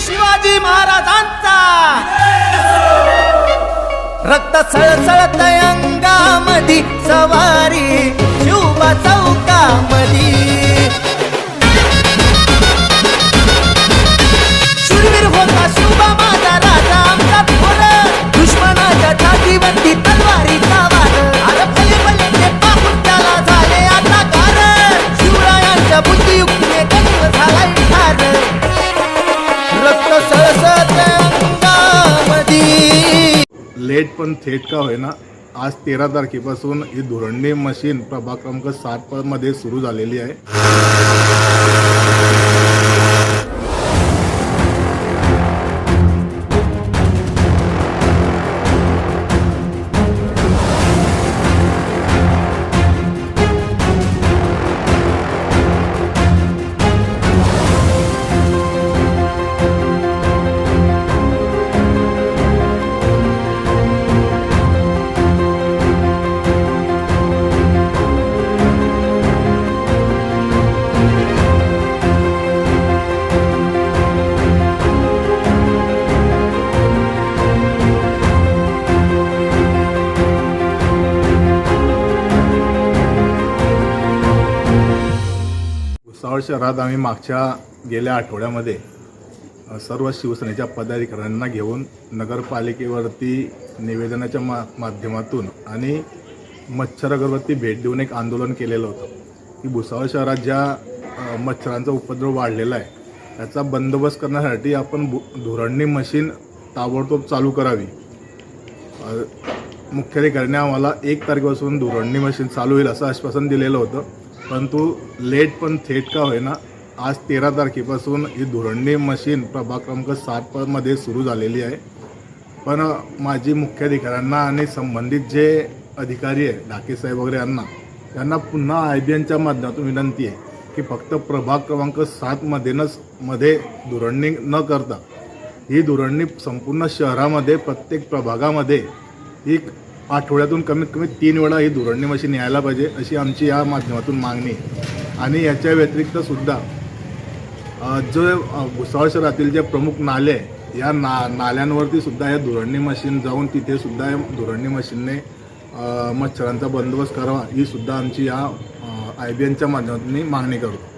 शिवाजी महाराजांचा. रक्त सळसळत अंगामधी लेट पण थेट का होईना आज तेरा तारखेपासून ही धुरंडी मशीन प्रभाग क्रमांक सात मध्ये सुरू झालेली आहे. भुसावळ शहरात आम्ही मागच्या गेल्या आठवड्यामध्ये सर्व शिवसेनेच्या पदाधिकाऱ्यांना घेऊन नगरपालिकेवरती निवेदनाच्या मा माध्यमातून आणि मच्छर अगरबत्ती भेट देऊन एक आंदोलन केलेलं होतं. की भुसावळ शहरात ज्या मच्छरांचा उपद्रव वाढलेला आहे त्याचा बंदोबस्त करण्यासाठी आपण भु धुरंडी मशीन ताबडतोब चालू करावी. अ, मुख्याधिकाऱ्याने आम्हाला एक तारखेपासून धुरणी मशीन चालू होईल असं आश्वासन दिलेलं होतं. परंतु लेट पण थेट का होईना आज तेरा तारखेपासून ही धुरंडी मशीन प्रभाग क्रमांक सात मध्ये सुरू झालेली आहे. पण माझी मुख्याधिकाऱ्यांना आणि संबंधित जे अधिकारी आहे ढाकेसाहेब वगैरे यांना त्यांना पुन्हा आय बी एनच्या माध्यमातून विनंती आहे की फक्त प्रभाग क्रमांक सातमध्येनच मध्ये धुरंडी न करता ही धुरंडी संपूर्ण शहरामध्ये प्रत्येक प्रभागामध्ये ही आठवड्यातून कमीत कमी तीन वेळा ही धुरणी मशीन यायला पाहिजे अशी आमची या माध्यमातून मागणी. आणि याच्या व्यतिरिक्तसुद्धा जे भुसावळ शहरातील जे प्रमुख नाले या ना नाल्यांवरती सुद्धा या धुरणी मशीन जाऊन तिथे सुद्धा या धुरणी मशीनने मच्छरांचा बंदोबस्त करावा ही सुद्धा आमची या आय बी एनच्या माध्यमातून मागणी करतो.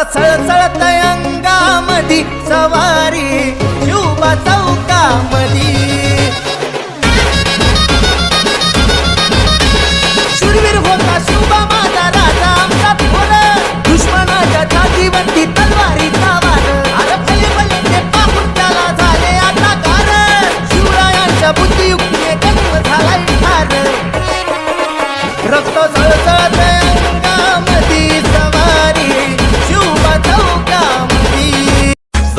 रक्त सळसळत अंगामधी सवारी